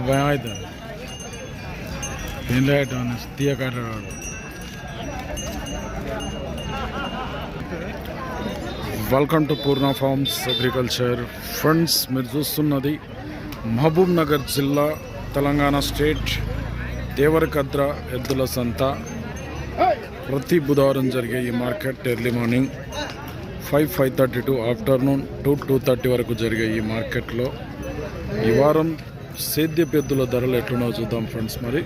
భయం అవుతుంది. తీయ welcome to Purna farms agriculture friends మీరు చూస్తున్నది మహబూబ్ నగర్ జిల్లా తెలంగాణ స్టేట్ దేవరకద్ర ఎద్దుల సంత. ప్రతి బుధవారం జరిగే ఈ market early morning five five thirty to afternoon two two thirty వరకు జరిగే ఈ మార్కెట్లో ఈ వారం సేద్యపు ఎద్దుల ధరలు ఎట్లున్నాయో చూద్దాం ఫ్రెండ్స్. మరి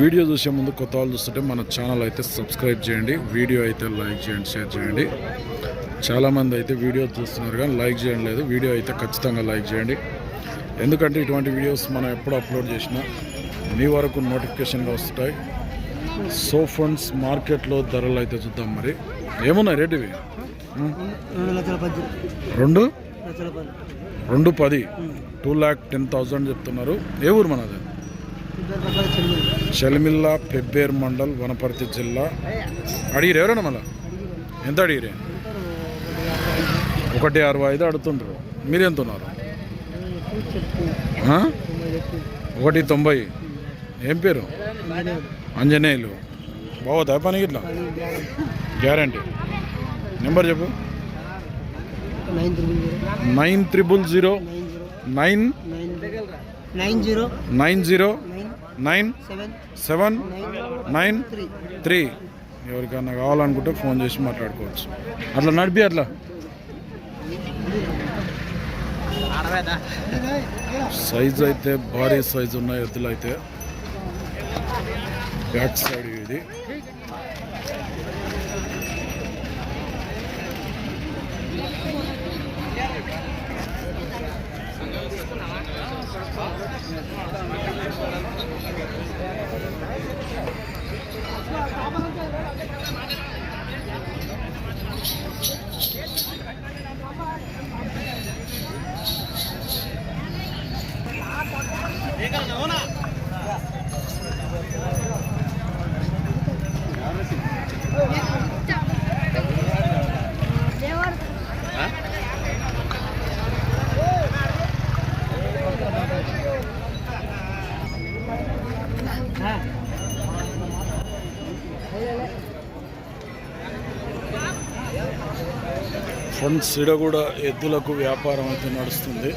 వీడియో చూసే ముందు కొత్త వాళ్ళు చూస్తుంటే మన ఛానల్ అయితే సబ్స్క్రైబ్ చేయండి వీడియో అయితే లైక్ చేయండి షేర్ చేయండి. చాలామంది అయితే వీడియో చూస్తున్నారు కానీ లైక్ చేయడం లేదు వీడియో అయితే ఖచ్చితంగా లైక్ చేయండి. ఎందుకంటే ఇటువంటి వీడియోస్ మనం ఎప్పుడు అప్లోడ్ చేసినా మీ వరకు నోటిఫికేషన్గా వస్తాయి. సో ఫ్రెండ్స్ మార్కెట్లో ధరలు అయితే చూద్దాం మరి. ఏమున్నాయి రేట్ ఇవి? రెండు రెండు? పది. టూ ల్యాక్ టెన్ థౌజండ్ చెప్తున్నారు. ఏ ఊరు మనది? షలిమిల్లా పెబ్బేర్ మండల్ వనపర్తి జిల్లా. అడిగిరు ఎవరన్నా మళ్ళా? ఎంత అడిగిరే? ఒకటి అరవై ఐదు అడుగుతుండ్రు. మీరు ఎంత ఉన్నారు? ఒకటి తొంభై. ఏం పేరు? అంజనేయులు బాగోదా పని ఇట్లా? గ్యారంటీ. నెంబర్ చెప్పు. Nine triple zero. Nine nine zero. Nine zero. Nine seven nine three. ఎవరికన్నా కావాలనుకుంటే ఫోన్ చేసి మాట్లాడుకోవచ్చు. అట్లా నడిపి అట్లా. సైజ్ అయితే భారీ సైజ్ ఉన్నాయి ఎద్దులు అయితే. బ్యాక్ సైడ్ ఇది. ఫ్రెండ్స్ ఇడ కూడా ఎద్దులకు వ్యాపారం అయితే నడుస్తుంది.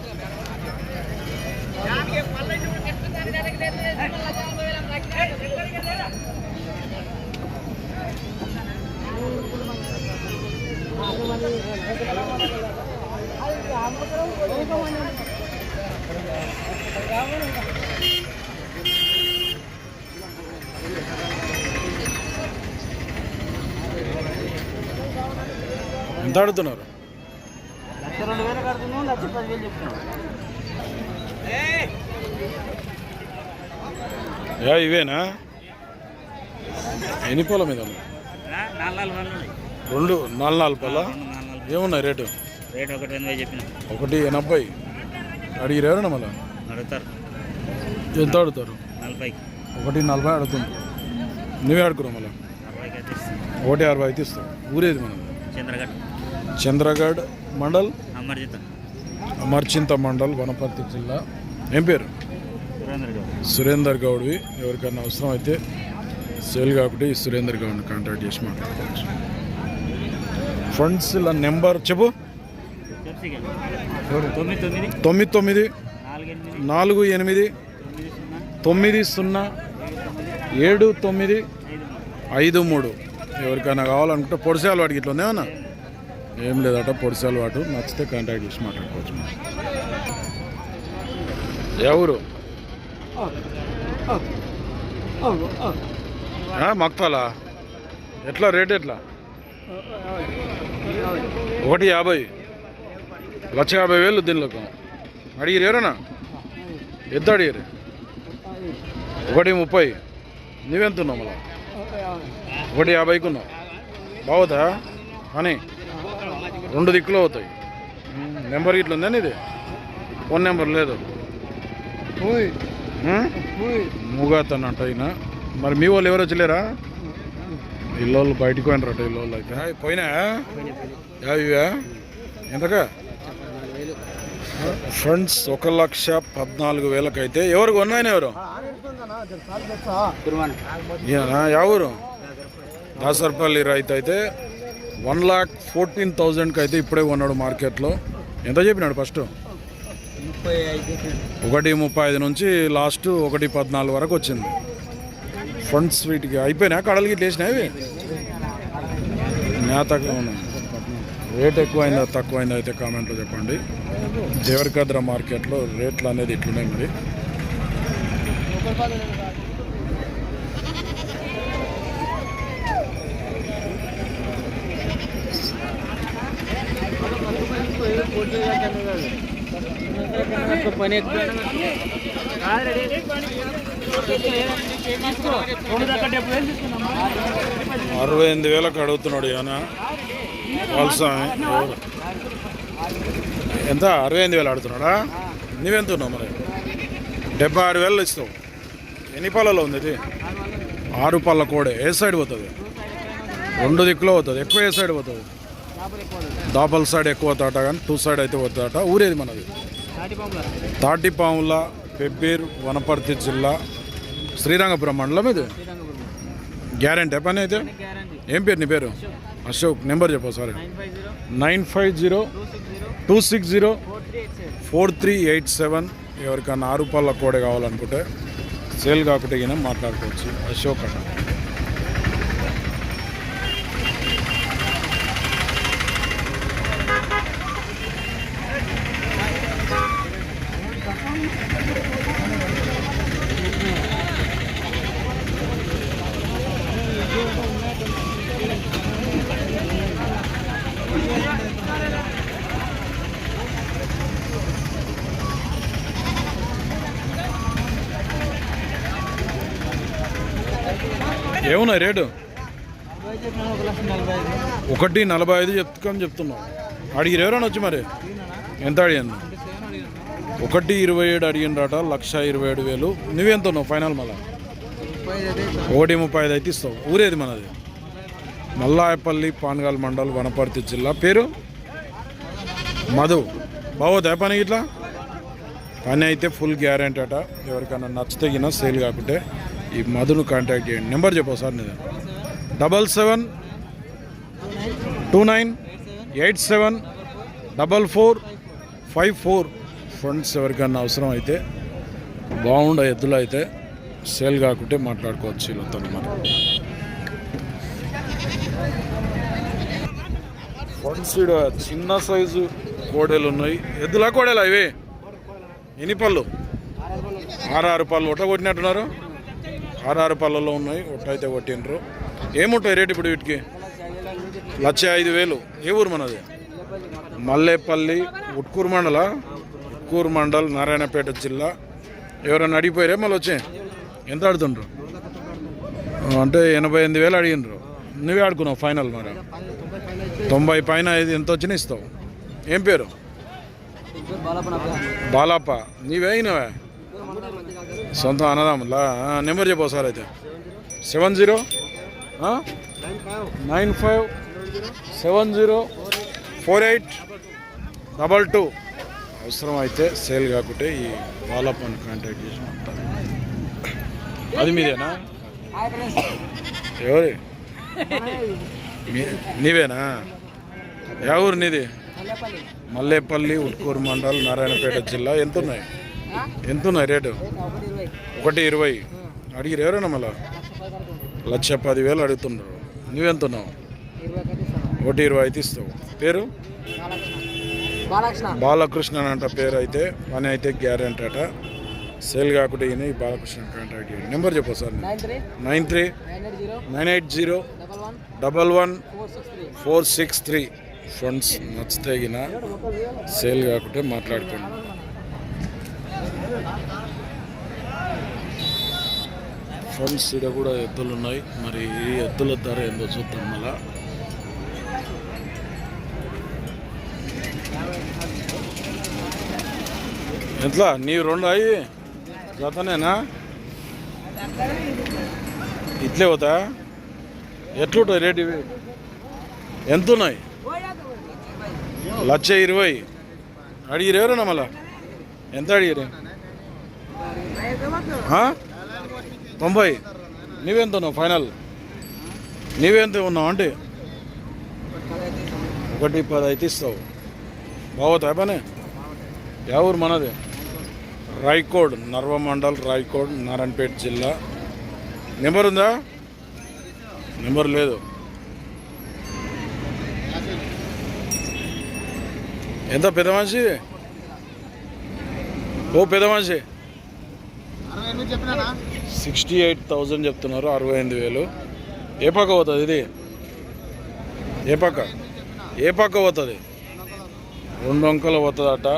ఎంత ఆడుతున్నారు? చెప్తున్నాం యా ఇవేనా? ఎన్ని పొలం మీద? రెండు నాలుగు నాలుగు పొల? ఏమున్నాయి రేటు? రేట్ ఒకటి ఎనభై చెప్పిన. ఒకటి ఎనభై. అడిగిరు ఎవరన్నా మళ్ళా? అడుగుతారు. ఎంత అడుగుతారు? నలభైకి. ఒకటి నలభై అడుగుతుంది నువ్వే అడుగున్నావు మళ్ళా? ఒకటి అరవై అయితే ఇస్తావు ఊరేది మనం చంద్రగఢ్. చంద్రగఢ్ మండల్? అమర్జిత. అమర్చింత మండల్ వనపర్తి జిల్లా. ఏం పేరు? సురేంద్ర గౌడ్. సురేందర్ గౌడ్వి. ఎవరికైనా అవసరం అయితే సేల్ కాబట్టి సురేందర్ గౌడ్ని కాంటాక్ట్ చేసి మాట్లాడుకోవచ్చు. ఫ్రెండ్స్ ఇలా నెంబర్ చెప్పు. తొమ్మిది తొమ్మిది. నాలుగు ఎనిమిది. తొమ్మిది సున్నా. ఏడు తొమ్మిది. ఐదు మూడు. ఎవరికైనా కావాలనుకుంటే పొడిసే అలవాటు ఇట్లా ఉందేమన్నా ఏం లేదట పొడిసే అలవాటు నచ్చితే కాంటాక్ట్ చేసి మాట్లాడుకోవచ్చు ఎవరు మక్తాలా? ఎట్లా రేట్ ఎట్లా? ఒకటి యాభై. లక్ష యాభై వేలు దీనిలోకి. అడిగిరు ఎవరన్నా? ఎంత అడిగారు? ఒకటి ముప్పై. నువ్వెంతున్నావు మళ్ళా? ఒకటి యాభైకి ఉన్నావు. బాగుతా అని రెండు దిక్కులు అవుతాయి. నెంబర్ ఇట్లా ఉందని ఇది ఫోన్ నెంబర్ లేదు. మూగాతనంట ఈయన. మరి మీ వాళ్ళు ఎవరు వచ్చలేరా? ఇల్లోళ్ళు బయటికి పోయినరట ఇల్లోళ్ళు అయితే. పోయినా? యావివా? ఎంతగా ఫ్రెండ్స్ ఒక లక్ష పద్నాలుగు వేలకైతే ఎవరు కొన్నాయన ఎవరు? ఎవరు దాసర్పల్లి రైతు అయితే వన్ లాక్ ఫోర్టీన్ థౌజండ్కి అయితే ఇప్పుడే కొన్నాడు మార్కెట్లో. ఎంత చెప్పినాడు ఫస్ట్? ఒకటి ముప్పై ఐదు నుంచి లాస్ట్ ఒకటి పద్నాలుగు వరకు వచ్చింది. ఫండ్స్ వీటికి అయిపోయినా? గిట్లు వేసినాయి నేతగా ఉన్నాయి. రేట్ ఎక్కువైందా? తక్కువైందా అయితే కామెంట్లో చెప్పండి. దేవరికద్ర మార్కెట్లో రేట్లు అనేది ఇట్లున్నాయి మరి. పని అరవై ఎనిమిది వేలకు అడుగుతున్నాడు ఈయన. వలసామి ఎంత? అరవై ఎనిమిది వేలు అడుగుతున్నాడా? నువ్వెంత ఉన్నావు మరి? డెబ్బై ఆరు వేలు ఇస్తావు. ఎన్ని పళ్ళలో ఉంది ఇది? ఆరు పళ్ళ కోడే. ఏ సైడ్ పోతుంది? రెండు దిక్కులో పోతుంది. ఎక్కువ ఏ సైడ్ పోతుంది? దాపల్ సైడ్ ఎక్కువ తోట కానీ టూ సైడ్ అయితే పోతాట ఊరేది మనది? తాటిపాముల పెబ్బేరు వనపర్తి జిల్లా శ్రీరంగపురం మండలం ఇది. గ్యారంటీ? పని అయితే? ఏం పేరు నీ పేరు? అశోక్ నెంబర్ చెప్పు sir nine five zero two six zero four three eight seven. ఎవరికైనా ఆరు రూపాయల కోడే కావాలనుకుంటే సేల్ కాకుండా మాట్లాడుకోవచ్చు. అశోక్ అన్న. ఏమున్నాయి రేటు? ఒకటి నలభై ఐదు చెప్తుకని చెప్తున్నావు. అడిగి ఎవరైనా వచ్చి మరి? ఎంత అడిగింది? ఒకటి ఇరవై ఏడు అడిగిండ్రట లక్ష ఇరవై ఏడు వేలు. నువ్వెంత ఉన్నావు ఫైనల్ మళ్ళా? ఒకటి ముప్పై ఐదు అయితే ఇస్తావు. ఊరేది మనది? మల్లాయపల్లి పాన్గాల్ మండల్ వనపర్తి జిల్లా. పేరు? మధు. బావోదా పని ఇట్లా? పని అయితే ఫుల్ గ్యారెంటీ అట. ఎవరికైనా నచ్చితగిన సేల్ కాకుంటే ఈ మధును కాంటాక్ట్ చేయండి. నెంబర్ చెప్పు సార్ నేను double seven two nine eight seven double four five four friends ఎవరికైనా అవసరం అయితే బాగుండే ఎద్దులు అయితే సేల్ కాకుంటే మాట్లాడుకోవచ్చు వీళ్ళతో మనం ఫ్రెండ్స్ ఈడ చిన్న సైజు కోడెలు ఉన్నాయి. ఎద్దులా కోడెలా ఇవి? ఎన్ని పళ్ళు? ఆరు పళ్ళు ఒట్ట కొట్టినట్టున్నారు. ఆరు పళ్ళలో ఉన్నాయి ఒట్ట అయితే కొట్టిండ్రు. ఏముంటాయి రేటు ఇప్పుడు వీటికి? లక్ష ఐదు వేలు. ఏ ఊరు మనది? మల్లేపల్లి ఉట్కూరు మండల? ఉట్కూరు మండల్ నారాయణపేట జిల్లా. ఎవరైనా అడిగిపోయారే? మళ్ళీ వచ్చే. ఎంత ఆడుతుండ్రు? అంటే ఎనభై ఎనిమిది వేలు అడిగినరు నువ్వే ఆడుకున్నావు ఫైనల్ మరి. తొంభై పైన ఐదు ఎంత వచ్చినా ఇస్తావు. ఏం పేరు? బాలాప నీవే అయినవే? సొంత నెంబర్ చెప్పు సార్ అయితే. Seven zero nine five seven zero four eight double two. అవసరం అయితే సేల్ కాకుంటే ఈ బాలాపని కాంటాక్ట్ చేసి ఉంటాను అది మీదేనా? ఎవరి? నీవేనా? యా నీది? మల్లేపల్లి ఉట్కూరు మండల్ నారాయణపేట జిల్లా. ఎంత ఉన్నాయి ఎంత ఉన్నాయి రేటు? ఒకటి ఇరవై. అడిగిరు ఎవరైనా మళ్ళా? లక్ష పదివేలు అడుగుతున్నారు నువ్వెంత ఉన్నావు ఒకటి ఇరవై అయితే ఇస్తావు. పేరు? బాలకృష్ణ. అంట పేరు అయితే పని అయితే గ్యారెంటీ అట. సేల్ కాకుండా ఈయన ఈ బాలకృష్ణ కాంటాక్ట్ చేయండి. నెంబర్ చెప్పు sir nine. Three. Nine eight zero. Double one. Four six three. Friends నచ్చితే గిన సేల్ కాకుంటే మాట్లాడుకోండి. ఫ్రెండ్స్ ఇక్కడ కూడా ఎద్దులు ఉన్నాయి. మరి ఈ ఎద్దుల ధర ఏందో చూద్దాం మళ్ళా. ఎట్లా? నీ రెండు అయ్యి జతనేనా ఇట్లే పోతా? ఎట్లుంటాయి రేట్ ఇవి? ఎంత ఉన్నాయి లక్ష ఇరవై. అడిగిరు ఎవరన్నా మళ్ళా? ఎంత అడిగిరు తొంభై. నీవెంత ఉన్నావు ఫైనల్? నీవెంత ఉన్నావు అంటే? ఒకటి పది అయితే ఇస్తావు. బాగోతా పనే యా ఊరు మనదే? రాయ్కోడ్ నర్వ మండల్ రాయ్కోడ్ నారాయణపేట జిల్లా. నెంబర్ ఉందా? నెంబర్ లేదు. ఎంత పెద్ద మనిషి? ఓ పెద్ద మనిషి. సిక్స్టీ ఎయిట్ థౌజండ్ చెప్తున్నారు అరవై ఎనిమిది వేలు. ఏ పక్క పోతుంది ఇది? ఏ పక్క? ఏ పక్క పోతుంది? రెండు అంకలు పోతుందట.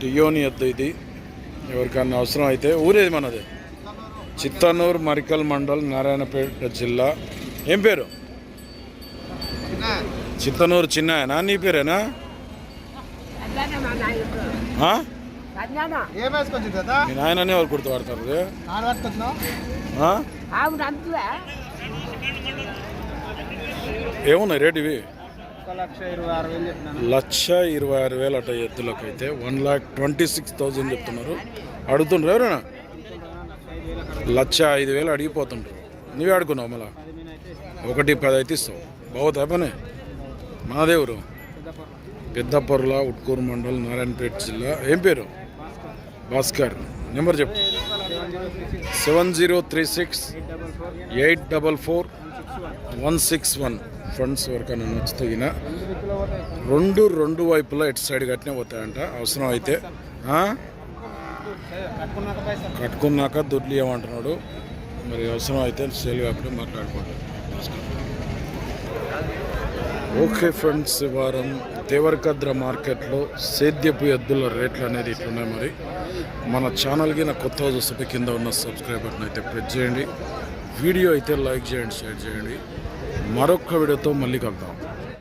టియోని ఎత్తు ఇది. ఎవరికన్నా అవసరం అయితే ఊరేది మనది. చిత్తన్నూరు మరికల్ మండల్ నారాయణపేట జిల్లా. ఏం పేరు? చిత్తనూరు చిన్నాయనా? నీ పేరేనా? మీ నాయననే ఎవరు? ఆవిడ అంతులే ఏమున్నాయి రేట్ ఇవి? లక్ష ఇరవై ఆరు వేలు అట ఎద్దులకు అయితే one lakh twenty six thousand చెప్తున్నారు. అడుగుతుండ్రు ఎవరైనా? లక్ష ఐదు వేలు అడిగిపోతుండ్రు. నువ్వే అడుగున్నావు మళ్ళా. ఒకటి పది అయితే ఇస్తావు. బాగుతా తప్పనే మాదేవరు? పెద్దపర్ల ఉట్కూరు మండల్ నారాయణపేట జిల్లా. ఏం పేరు? భాస్కర్. నెంబర్ చెప్పు. Seven zero three six eight double four one six one. Friends ఎవరికైనా నచ్చుతగిన రెండు రెండు వైపులా ఇటు సైడ్ కట్టినే పోతాయంట. అవసరం అయితే కట్టుకున్నాక దొడ్లు ఏమంటున్నాడు దుడ్లు మరి అవసరం అయితే సేల్ కాకుండా మాట్లాడుకోండి. ఓకే ఫ్రెండ్స్ వారం దేవరకద్ర మార్కెట్లో సేద్యపు ఎద్దుల రేట్లు అనేది ఇట్లున్నాయి మరి. మన ఛానల్కి నా కొత్త చూస్తే కింద ఉన్న సబ్స్క్రైబ్ బటన్ అయితే ప్రెస్ చేయండి. వీడియో అయితే లైక్ చేయండి షేర్ చేయండి. ಮರೊಕ್ಕ ಮಲ್ಲಿಗೆ ಮಲ್ಲಿಕಾಗ್ತಾವೆ